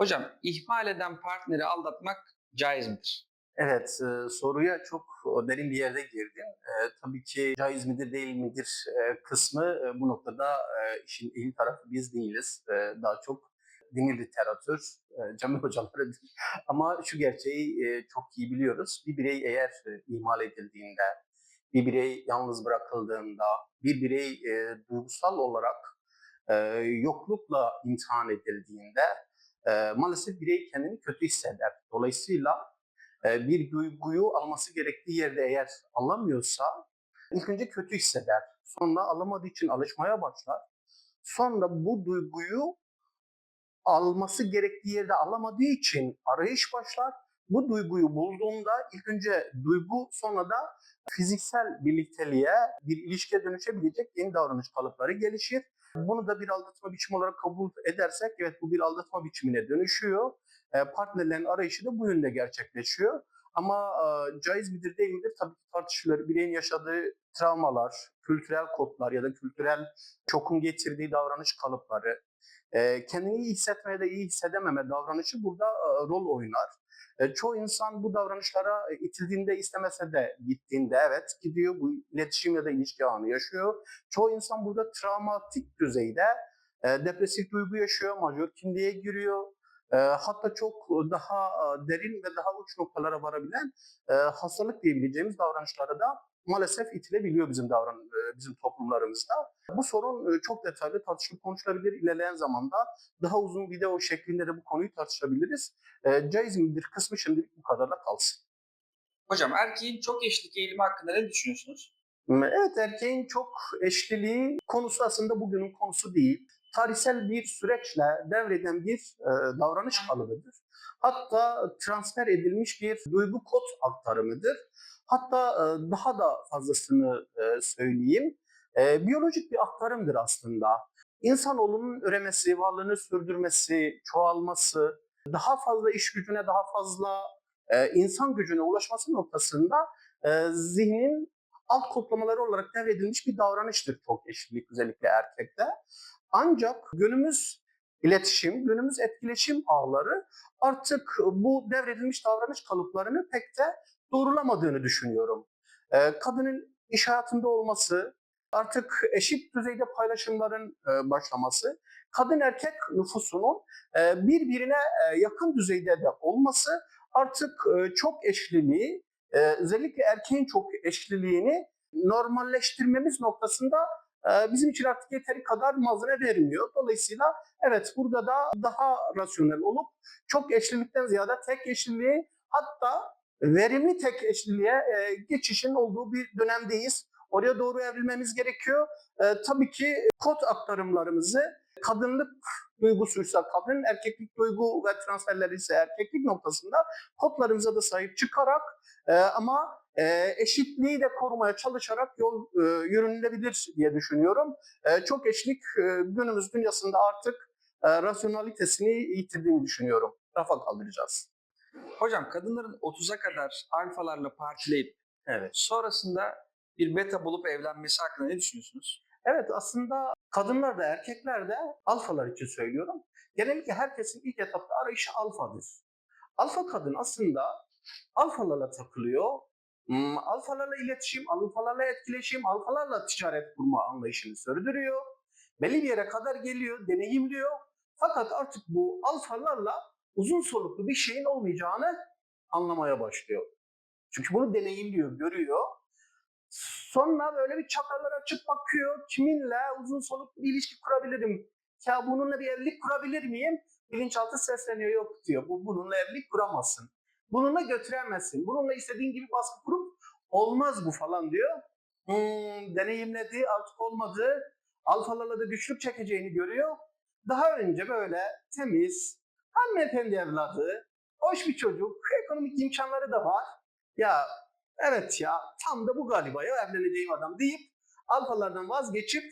Hocam ihmal eden partneri aldatmak caiz midir? Evet, e, soruya çok derin bir yerde girdin. E, tabii ki caiz midir değil midir e, kısmı e, bu noktada e, işin iyi tarafı biz değiliz. E, daha çok dini literatür, e, cami hocaları Ama şu gerçeği e, çok iyi biliyoruz. Bir birey eğer e, ihmal edildiğinde, bir birey yalnız bırakıldığında, bir birey e, duygusal olarak e, yoklukla imtihan edildiğinde e, maalesef birey kendini kötü hisseder. Dolayısıyla e, bir duyguyu alması gerektiği yerde eğer alamıyorsa ilk önce kötü hisseder. Sonra alamadığı için alışmaya başlar. Sonra bu duyguyu alması gerektiği yerde alamadığı için arayış başlar. Bu duyguyu bulduğunda ilk önce duygu sonra da fiziksel birlikteliğe, bir ilişkiye dönüşebilecek yeni davranış kalıpları gelişir. Bunu da bir aldatma biçimi olarak kabul edersek evet bu bir aldatma biçimine dönüşüyor. E, partnerlerin arayışı da bu yönde gerçekleşiyor. Ama e, caiz midir değil midir tabii ki tartışılır. Bireyin yaşadığı travmalar, kültürel kodlar ya da kültürel şokun getirdiği davranış kalıpları, e, kendini iyi hissetmeye de iyi hissedememe davranışı burada e, rol oynar. E, çoğu insan bu davranışlara itildiğinde istemese de gittiğinde evet gidiyor bu iletişim ya da ilişki anı yaşıyor. Çoğu insan burada travmatik düzeyde e, depresif duygu yaşıyor, majör kimliğe giriyor. E, hatta çok daha e, derin ve daha uç noktalara varabilen e, hastalık diyebileceğimiz davranışlara da maalesef itilebiliyor bizim davran e, bizim toplumlarımızda. Bu sorun e, çok detaylı tartışılıp konuşulabilir. İlerleyen zamanda daha uzun video şeklinde de bu konuyu tartışabiliriz. E, caiz midir kısmı şimdilik bu kadarla kalsın. Hocam erkeğin çok eşlik eğilimi hakkında ne düşünüyorsunuz? Evet erkeğin çok eşliliği konusu aslında bugünün konusu değil. Tarihsel bir süreçle devreden bir e, davranış kalıbıdır. Hatta transfer edilmiş bir duygu kod aktarımıdır. Hatta e, daha da fazlasını e, söyleyeyim. E, biyolojik bir aktarımdır aslında. İnsanoğlunun üremesi, varlığını sürdürmesi, çoğalması, daha fazla iş gücüne, daha fazla insan gücüne ulaşması noktasında zihnin alt kodlamaları olarak devredilmiş bir davranıştır çok eşitlik özellikle erkekte. Ancak günümüz iletişim, günümüz etkileşim ağları artık bu devredilmiş davranış kalıplarını pek de doğrulamadığını düşünüyorum. E, kadının iş hayatında olması, artık eşit düzeyde paylaşımların e, başlaması, kadın erkek nüfusunun e, birbirine e, yakın düzeyde de olması artık çok eşliliği, özellikle erkeğin çok eşliliğini normalleştirmemiz noktasında bizim için artık yeteri kadar malzeme vermiyor. Dolayısıyla evet burada da daha rasyonel olup çok eşlilikten ziyade tek eşliliği hatta verimli tek eşliliğe e, geçişin olduğu bir dönemdeyiz. Oraya doğru evrilmemiz gerekiyor. E, tabii ki kod aktarımlarımızı kadınlık duygusuysa kadın, erkeklik duygu ve transferleri ise erkeklik noktasında kodlarımıza da sahip çıkarak e, ama e, eşitliği de korumaya çalışarak yol e, yürünülebilir diye düşünüyorum. E, çok eşlik e, günümüz dünyasında artık e, rasyonalitesini yitirdiğini düşünüyorum. Rafa kaldıracağız. Hocam kadınların 30'a kadar alfalarla partileyip Evet. sonrasında bir beta bulup evlenmesi hakkında ne düşünüyorsunuz? Evet aslında kadınlar da erkekler de alfalar için söylüyorum. Genellikle herkesin ilk etapta arayışı alfadır. Alfa kadın aslında alfalarla takılıyor. Hmm, Alfalarla iletişim, alfalarla etkileşim, alfalarla ticaret kurma anlayışını sürdürüyor. Belli bir yere kadar geliyor, deneyimliyor. Fakat artık bu alfalarla uzun soluklu bir şeyin olmayacağını anlamaya başlıyor. Çünkü bunu deneyimliyor, görüyor. Sonra böyle bir çakarlar açıp bakıyor. Kiminle uzun soluklu bir ilişki kurabilirim? Ya bununla bir evlilik kurabilir miyim? Bilinçaltı sesleniyor yok diyor. Bu bununla evlilik kuramazsın. Bununla götüremezsin. Bununla istediğin gibi baskı kurup olmaz bu falan diyor. Hmm, deneyimledi artık olmadı. Alfalarla da güçlük çekeceğini görüyor. Daha önce böyle temiz, hanımefendi evladı, hoş bir çocuk, ekonomik imkanları da var. Ya evet ya tam da bu galiba ya evleneceğim adam deyip alfalardan vazgeçip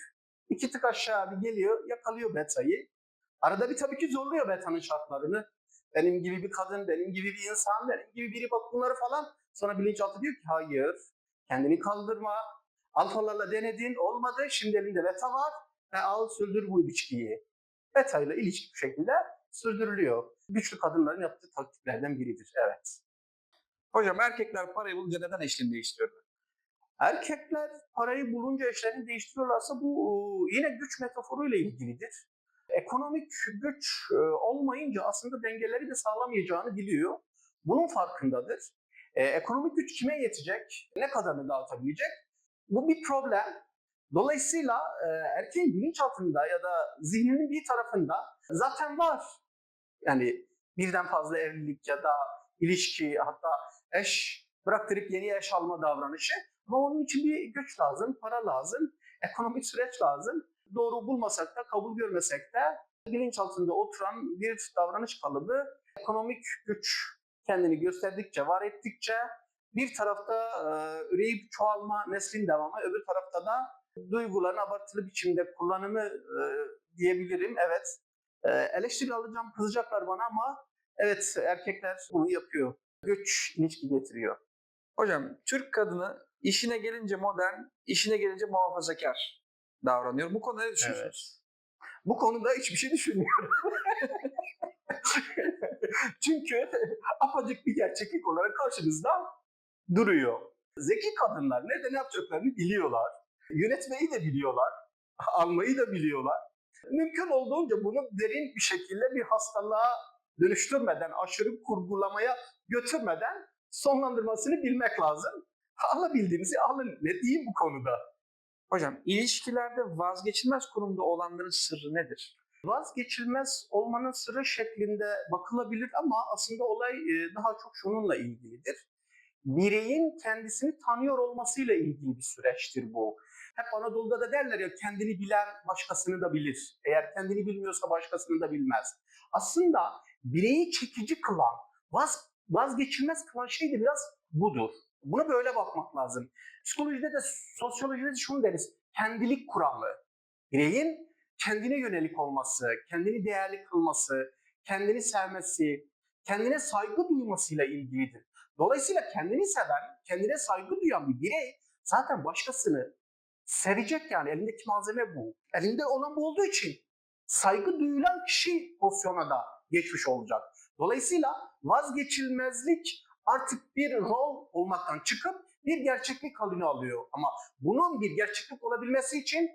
iki tık aşağı bir geliyor yakalıyor betayı. Arada bir tabii ki zorluyor betanın şartlarını. Benim gibi bir kadın, benim gibi bir insan, benim gibi biri bak bunları falan. Sonra bilinçaltı diyor ki hayır kendini kaldırma. Alfalarla denedin olmadı şimdi elinde beta var. E, al sürdür bu ilişkiyi. Beta ile ilişki bu şekilde sürdürülüyor. Güçlü kadınların yaptığı taktiklerden biridir. Evet. Hocam erkekler parayı bulunca neden eşliğini değiştiriyorlar? Erkekler parayı bulunca eşlerini değiştiriyorlarsa bu yine güç metaforuyla ilgilidir. Ekonomik güç e, olmayınca aslında dengeleri de sağlamayacağını biliyor. Bunun farkındadır. E, ekonomik güç kime yetecek? Ne kadarını dağıtabilecek? Bu bir problem. Dolayısıyla e, erkeğin bilinçaltında ya da zihninin bir tarafında zaten var. Yani birden fazla evlilik ya da ilişki hatta eş bıraktırıp yeni eş alma davranışı. Ama onun için bir güç lazım, para lazım, ekonomik süreç lazım. Doğru bulmasak da, kabul görmesek de bilinçaltında oturan bir davranış kalıbı ekonomik güç kendini gösterdikçe, var ettikçe bir tarafta e, üreyip çoğalma, neslin devamı, öbür tarafta da duyguların abartılı biçimde kullanımı e, diyebilirim. Evet, e, eleştiri alacağım, kızacaklar bana ama evet erkekler bunu yapıyor. Güç ilişki getiriyor. Hocam Türk kadını işine gelince modern, işine gelince muhafazakar davranıyor. Bu konuda ne düşünüyorsunuz? Bu konuda hiçbir şey düşünmüyorum. Çünkü apacık bir gerçeklik olarak karşımızda duruyor. Zeki kadınlar nerede ne yapacaklarını biliyorlar. Yönetmeyi de biliyorlar. Almayı da biliyorlar. Mümkün olduğunca bunu derin bir şekilde bir hastalığa dönüştürmeden, aşırı kurgulamaya götürmeden sonlandırmasını bilmek lazım. Alabildiğinizi alın. Ne diyeyim bu konuda? Hocam ilişkilerde vazgeçilmez konumda olanların sırrı nedir? vazgeçilmez olmanın sırrı şeklinde bakılabilir ama aslında olay e, daha çok şununla ilgilidir. Bireyin kendisini tanıyor olmasıyla ilgili bir süreçtir bu. Hep Anadolu'da da derler ya kendini bilen başkasını da bilir. Eğer kendini bilmiyorsa başkasını da bilmez. Aslında bireyi çekici kılan, vaz, vazgeçilmez kılan şey de biraz budur. Buna böyle bakmak lazım. Psikolojide de sosyolojide de şunu deriz. Kendilik kuramı. Bireyin kendine yönelik olması, kendini değerli kılması, kendini sevmesi, kendine saygı duymasıyla ilgilidir. Dolayısıyla kendini seven, kendine saygı duyan bir birey zaten başkasını sevecek yani elindeki malzeme bu. Elinde olan bu olduğu için saygı duyulan kişi pozisyona da geçmiş olacak. Dolayısıyla vazgeçilmezlik artık bir rol olmaktan çıkıp bir gerçeklik halini alıyor. Ama bunun bir gerçeklik olabilmesi için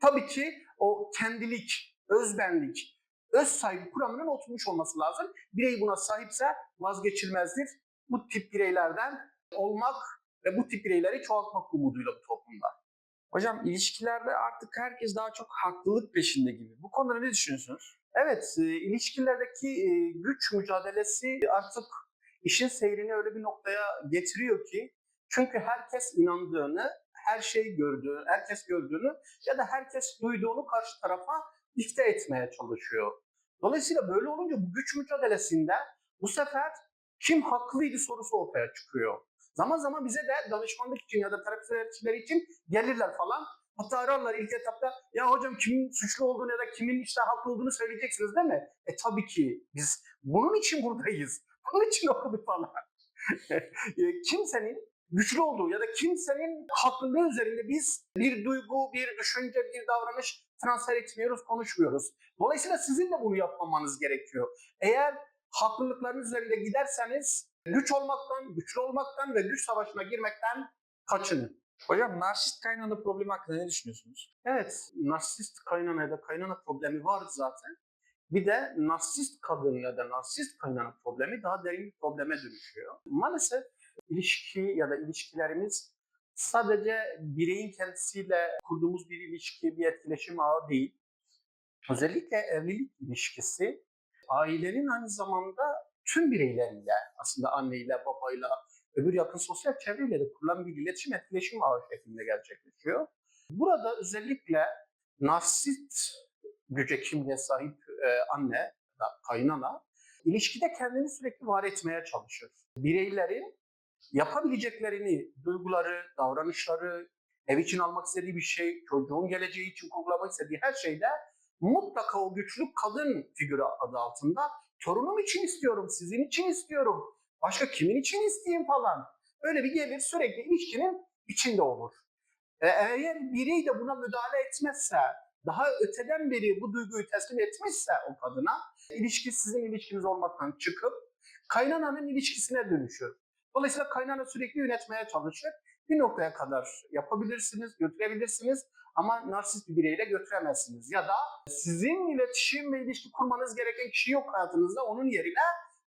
tabii ki o kendilik, özbenlik, öz saygı kuramının oturmuş olması lazım. Birey buna sahipse vazgeçilmezdir. Bu tip bireylerden olmak ve bu tip bireyleri çoğaltmak umuduyla bu toplumda. Hocam ilişkilerde artık herkes daha çok haklılık peşinde gibi. Bu konuda ne düşünüyorsunuz? Evet, e, ilişkilerdeki e, güç mücadelesi artık işin seyrini öyle bir noktaya getiriyor ki çünkü herkes inandığını, her şey gördüğünü, herkes gördüğünü ya da herkes duyduğunu karşı tarafa dikte etmeye çalışıyor. Dolayısıyla böyle olunca bu güç mücadelesinde bu sefer kim haklıydı sorusu ortaya çıkıyor. Zaman zaman bize de danışmanlık için ya da terapi süreçleri için gelirler falan. Hatta ararlar ilk etapta ya hocam kimin suçlu olduğunu ya da kimin işte haklı olduğunu söyleyeceksiniz değil mi? E tabii ki biz bunun için buradayız. Bunun için okuduk falan. E, kimsenin güçlü olduğu ya da kimsenin haklılığı üzerinde biz bir duygu, bir düşünce, bir davranış transfer etmiyoruz, konuşmuyoruz. Dolayısıyla sizin de bunu yapmamanız gerekiyor. Eğer haklılıkların üzerinde giderseniz güç olmaktan, güçlü olmaktan ve güç savaşına girmekten kaçının. Hocam narsist kaynağında problemi hakkında ne düşünüyorsunuz? Evet, narsist kaynana ya da kaynana problemi var zaten. Bir de narsist kadın ya da narsist kaynana problemi daha derin bir probleme dönüşüyor. Maalesef ilişki ya da ilişkilerimiz sadece bireyin kendisiyle kurduğumuz bir ilişki, bir etkileşim ağı değil. Özellikle evlilik ilişkisi ailenin aynı zamanda tüm bireyleriyle aslında anneyle, babayla, öbür yakın sosyal çevreyle de kurulan bir iletişim etkileşim ağı şeklinde gerçekleşiyor. Burada özellikle narsist güce kimliğe sahip e, anne kaynana ilişkide kendini sürekli var etmeye çalışır. Bireylerin yapabileceklerini, duyguları, davranışları, ev için almak istediği bir şey, çocuğun geleceği için kurgulamak istediği her şeyde mutlaka o güçlü kadın figürü adı altında torunum için istiyorum, sizin için istiyorum, başka kimin için isteyeyim falan. Öyle bir gelir sürekli ilişkinin içinde olur. E, eğer birey de buna müdahale etmezse, daha öteden beri bu duyguyu teslim etmişse o kadına, ilişki sizin ilişkiniz olmaktan çıkıp kaynananın ilişkisine dönüşür. Dolayısıyla kaynana sürekli yönetmeye çalışır. Bir noktaya kadar yapabilirsiniz, götürebilirsiniz ama narsist bir bireyle götüremezsiniz. Ya da sizin iletişim ve ilişki kurmanız gereken kişi yok hayatınızda. Onun yerine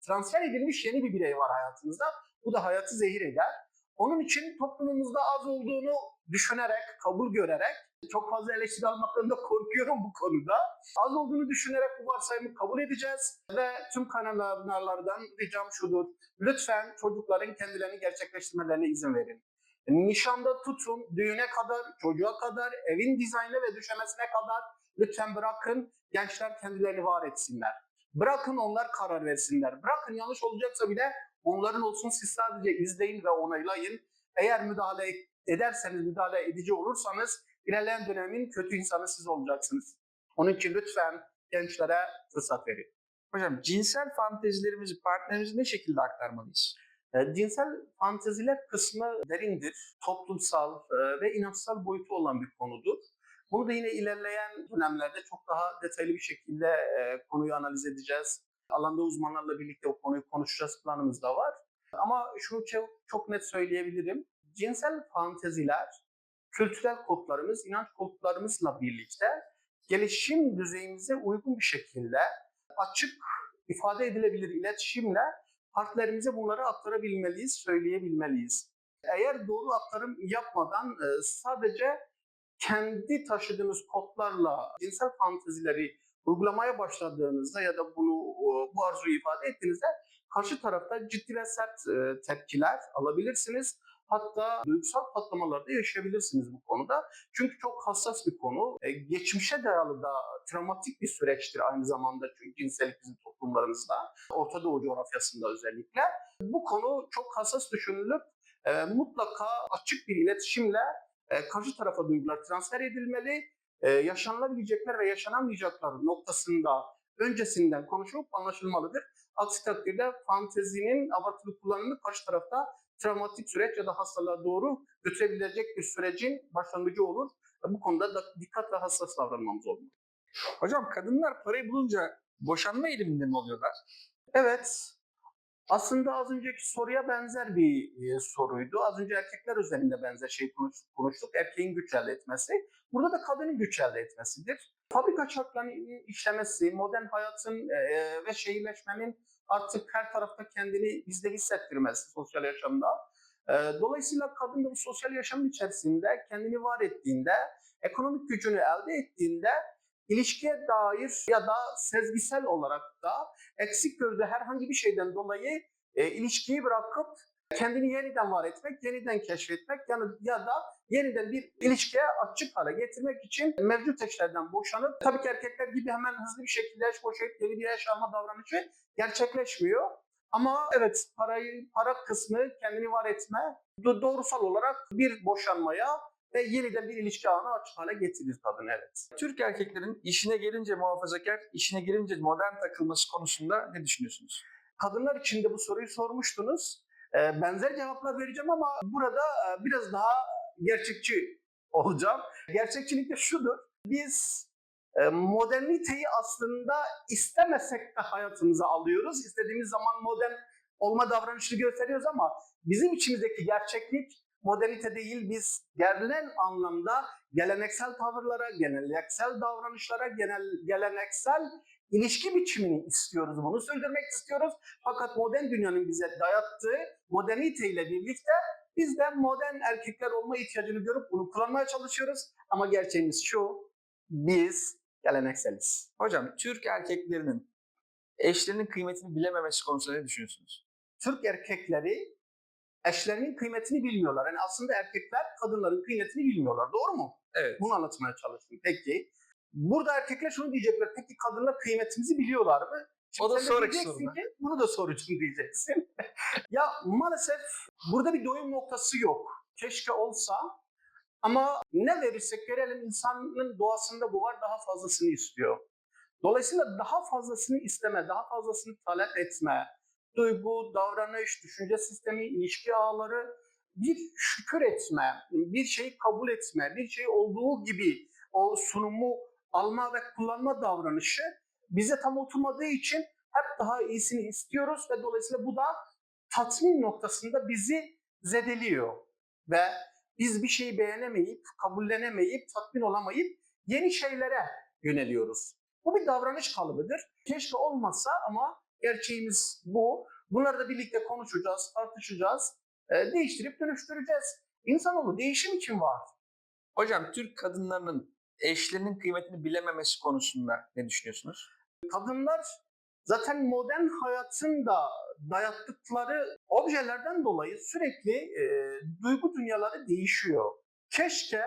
transfer edilmiş yeni bir birey var hayatınızda. Bu da hayatı zehir eder. Onun için toplumumuzda az olduğunu düşünerek, kabul görerek, çok fazla eleştiri almaktan da korkuyorum bu konuda. Az olduğunu düşünerek bu varsayımı kabul edeceğiz ve tüm kanallardan ricam şudur. Lütfen çocukların kendilerini gerçekleştirmelerine izin verin. Nişanda tutun, düğüne kadar, çocuğa kadar, evin dizaynı ve düşemesine kadar lütfen bırakın gençler kendilerini var etsinler. Bırakın onlar karar versinler. Bırakın yanlış olacaksa bile onların olsun siz sadece izleyin ve onaylayın. Eğer müdahale ederseniz, müdahale edici olursanız ilerleyen dönemin kötü insanı siz olacaksınız. Onun için lütfen gençlere fırsat verin. Hocam cinsel fantezilerimizi partnerimize ne şekilde aktarmalıyız? E, cinsel fanteziler kısmı derindir, toplumsal e, ve inançsal boyutu olan bir konudur. Bunu da yine ilerleyen dönemlerde çok daha detaylı bir şekilde e, konuyu analiz edeceğiz. Alanda uzmanlarla birlikte o konuyu konuşacağız planımız da var. Ama şunu çok net söyleyebilirim. Cinsel fanteziler kültürel kodlarımız, inanç kodlarımızla birlikte gelişim düzeyimize uygun bir şekilde açık ifade edilebilir iletişimle partnerimize bunları aktarabilmeliyiz, söyleyebilmeliyiz. Eğer doğru aktarım yapmadan e, sadece kendi taşıdığınız kodlarla cinsel fantezileri uygulamaya başladığınızda ya da bunu e, bu arzuyu ifade ettiğinizde karşı tarafta ciddi ve sert e, tepkiler alabilirsiniz. Hatta duygusal patlamalar da yaşayabilirsiniz bu konuda. Çünkü çok hassas bir konu. E, geçmişe dayalı da travmatik bir süreçtir aynı zamanda çünkü cinsellik bizim toplumlarımızda, Orta Doğu coğrafyasında özellikle. Bu konu çok hassas düşünülüp e, mutlaka açık bir iletişimle e, karşı tarafa duygular transfer edilmeli. E, yaşanılabilecekler ve yaşanamayacaklar noktasında öncesinden konuşulup anlaşılmalıdır. Aksi takdirde fantezinin abartılı kullanımı karşı tarafta travmatik süreç ya da hastalığa doğru götürebilecek bir sürecin başlangıcı olur. Bu konuda da dikkat ve hassas davranmamız olmalı. Hocam kadınlar parayı bulunca boşanma eğiliminde mi oluyorlar? Evet, aslında az önceki soruya benzer bir e, soruydu. Az önce erkekler üzerinde benzer şey konuş- konuştuk. Erkeğin güç elde etmesi. Burada da kadının güç elde etmesidir. Fabrika çarklarının işlemesi, modern hayatın e, ve şehirleşmenin artık her tarafta kendini bizde hissettirmesi sosyal yaşamda. E, dolayısıyla kadın da bu sosyal yaşamın içerisinde kendini var ettiğinde, ekonomik gücünü elde ettiğinde ilişkiye dair ya da sezgisel olarak da eksik gördüğü herhangi bir şeyden dolayı e, ilişkiyi bırakıp kendini yeniden var etmek, yeniden keşfetmek yani ya da yeniden bir ilişkiye açık hale getirmek için mevcut eşlerden boşanıp tabii ki erkekler gibi hemen hızlı bir şekilde eş boşayıp yeni bir eş alma davranışı gerçekleşmiyor. Ama evet parayı para kısmı kendini var etme do- doğrusal olarak bir boşanmaya ve yeniden bir ilişki ağını açık hale getirir kadın evet. Türk erkeklerin işine gelince muhafazakar, işine gelince modern takılması konusunda ne düşünüyorsunuz? kadınlar için de bu soruyu sormuştunuz. Benzer cevaplar vereceğim ama burada biraz daha gerçekçi olacağım. Gerçekçilik de şudur. Biz e, moderniteyi aslında istemesek de hayatımıza alıyoruz. İstediğimiz zaman modern olma davranışını gösteriyoruz ama bizim içimizdeki gerçeklik modernite değil. Biz genel anlamda geleneksel tavırlara, geleneksel davranışlara, genel geleneksel ilişki biçimini istiyoruz. Bunu sürdürmek istiyoruz. Fakat modern dünyanın bize dayattığı modernite ile birlikte biz de modern erkekler olma ihtiyacını görüp bunu kullanmaya çalışıyoruz. Ama gerçeğimiz şu, biz gelenekseliz. Hocam Türk erkeklerinin eşlerinin kıymetini bilememesi konusunda ne düşünüyorsunuz? Türk erkekleri eşlerinin kıymetini bilmiyorlar. Yani aslında erkekler kadınların kıymetini bilmiyorlar. Doğru mu? Evet. Bunu anlatmaya çalıştım. Peki. Burada erkekler şunu diyecekler. Peki kadınlar kıymetimizi biliyorlar mı? O da sonraki soru. ki bunu da soracağım diyeceksin. ya maalesef burada bir doyum noktası yok. Keşke olsa ama ne verirsek verelim insanın doğasında bu var daha fazlasını istiyor. Dolayısıyla daha fazlasını isteme, daha fazlasını talep etme, duygu, davranış, düşünce sistemi, ilişki ağları bir şükür etme, bir şeyi kabul etme, bir şey olduğu gibi o sunumu alma ve kullanma davranışı bize tam oturmadığı için hep daha iyisini istiyoruz ve dolayısıyla bu da tatmin noktasında bizi zedeliyor. Ve biz bir şeyi beğenemeyip, kabullenemeyip, tatmin olamayıp yeni şeylere yöneliyoruz. Bu bir davranış kalıbıdır. Keşke olmasa ama gerçeğimiz bu. Bunları da birlikte konuşacağız, tartışacağız, e, değiştirip dönüştüreceğiz. İnsanoğlu değişim için var. Hocam Türk kadınlarının eşlerinin kıymetini bilememesi konusunda ne düşünüyorsunuz? Kadınlar zaten modern hayatın da dayattıkları objelerden dolayı sürekli e, duygu dünyaları değişiyor. Keşke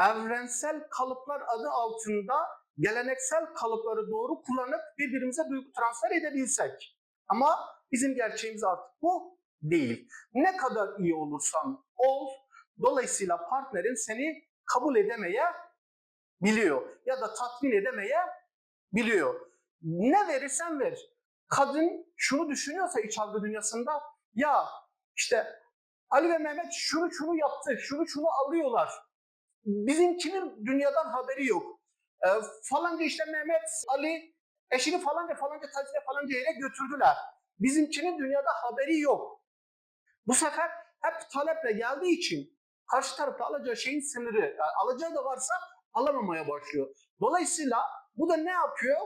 evrensel kalıplar adı altında geleneksel kalıpları doğru kullanıp birbirimize duygu transfer edebilsek. Ama bizim gerçeğimiz artık bu değil. Ne kadar iyi olursan ol, dolayısıyla partnerin seni kabul edemeye biliyor ya da tatmin edemeye biliyor. Ne verirsen ver. Kadın şunu düşünüyorsa iç algı dünyasında ya işte Ali ve Mehmet şunu şunu yaptı, şunu şunu alıyorlar. Bizimkinin dünyadan haberi yok. E, falanca işte Mehmet, Ali eşini falanca falanca tacize falanca yere götürdüler. Bizimkinin dünyada haberi yok. Bu sefer hep taleple geldiği için karşı tarafta alacağı şeyin sınırı, yani alacağı da varsa alamamaya başlıyor. Dolayısıyla bu da ne yapıyor?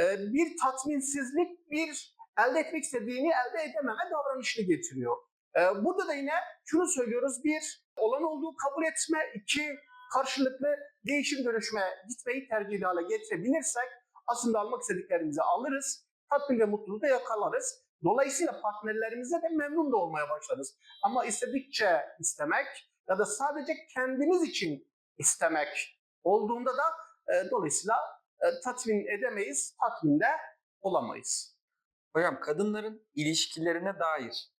Ee, bir tatminsizlik, bir elde etmek istediğini elde edememe davranışını getiriyor. Ee, burada da yine şunu söylüyoruz. Bir, olan olduğu kabul etme. iki karşılıklı değişim dönüşüme gitmeyi tercih hale getirebilirsek aslında almak istediklerimizi alırız. Tatmin ve mutluluğu da yakalarız. Dolayısıyla partnerlerimize de memnun da olmaya başlarız. Ama istedikçe istemek ya da sadece kendiniz için istemek olduğunda da e, dolayısıyla e, tatmin edemeyiz, tatmin de olamayız. Hocam kadınların ilişkilerine dair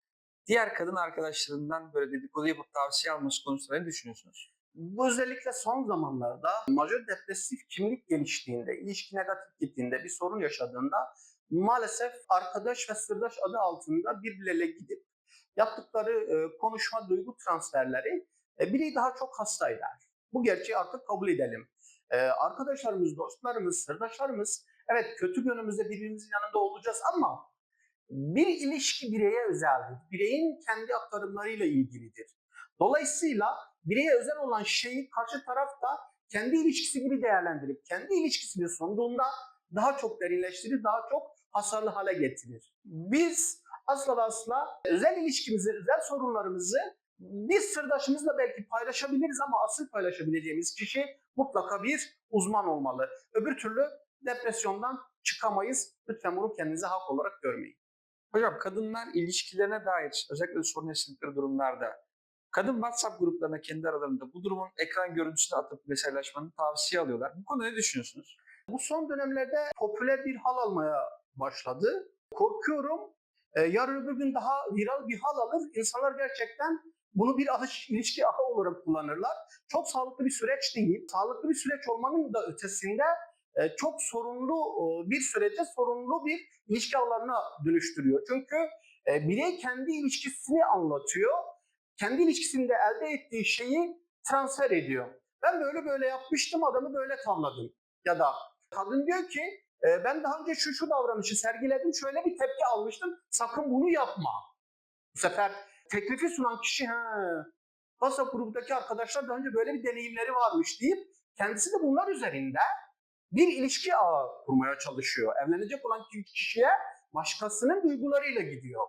diğer kadın arkadaşlarından böyle dedikodu yapıp tavsiye alması konusunda ne düşünüyorsunuz? Bu özellikle son zamanlarda majör depresif kimlik geliştiğinde, ilişki negatif gittiğinde, bir sorun yaşadığında maalesef arkadaş ve sırdaş adı altında birbirleriyle gidip yaptıkları e, konuşma, duygu transferleri e, bireyi daha çok hasta eder. Bu gerçeği artık kabul edelim. E, arkadaşlarımız, dostlarımız, sırdaşlarımız evet kötü günümüzde birbirimizin yanında olacağız ama bir ilişki bireye özeldir. Bireyin kendi aktarımlarıyla ilgilidir. Dolayısıyla bireye özel olan şeyi karşı taraf da kendi ilişkisi gibi değerlendirip kendi ilişkisini sunduğunda daha çok derinleştirir, daha çok hasarlı hale getirir. Biz asla asla özel ilişkimizi, özel sorunlarımızı bir sırdaşımızla belki paylaşabiliriz ama asıl paylaşabileceğimiz kişi mutlaka bir uzman olmalı. Öbür türlü depresyondan çıkamayız. Lütfen bunu kendinize hak olarak görmeyin. Hocam kadınlar ilişkilerine dair özellikle sorun yaşadıkları durumlarda kadın WhatsApp gruplarına kendi aralarında bu durumun ekran görüntüsünü atıp mesajlaşmanı tavsiye alıyorlar. Bu konuda ne düşünüyorsunuz? Bu son dönemlerde popüler bir hal almaya başladı. Korkuyorum yarın öbür gün daha viral bir hal alır. İnsanlar gerçekten bunu bir ahış, ilişki ağı olarak kullanırlar. Çok sağlıklı bir süreç değil. Sağlıklı bir süreç olmanın da ötesinde e, çok sorunlu e, bir sürece sorunlu bir ilişki ağlarına dönüştürüyor. Çünkü e, birey kendi ilişkisini anlatıyor. Kendi ilişkisinde elde ettiği şeyi transfer ediyor. Ben böyle böyle yapmıştım, adamı böyle tavladım. Ya da kadın diyor ki ben daha önce şu şu davranışı sergiledim, şöyle bir tepki almıştım, sakın bunu yapma. Bu sefer teklifi sunan kişi ha WhatsApp grubundaki arkadaşlar daha önce böyle bir deneyimleri varmış deyip kendisi de bunlar üzerinde bir ilişki ağı kurmaya çalışıyor. Evlenecek olan kişiye başkasının duygularıyla gidiyor.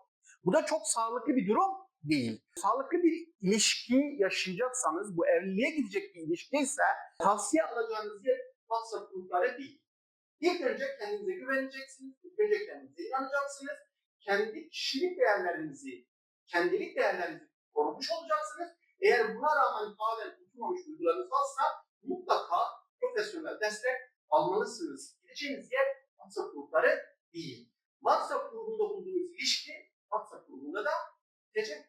Bu da çok sağlıklı bir durum değil. Sağlıklı bir ilişki yaşayacaksanız, bu evliliğe gidecek bir ilişki ise tavsiye alacağınız yer WhatsApp grupları değil. İlk önce kendinize güveneceksiniz, ilk önce kendinize inanacaksınız. Kendi kişilik değerlerinizi, kendilik değerlerinizi korumuş olacaksınız. Eğer buna rağmen halen oturmamış duygularınız varsa mutlaka profesyonel destek almalısınız. Gideceğiniz yer WhatsApp grupları değil. WhatsApp grubunda bulduğunuz ilişki WhatsApp grubunda da bitecek.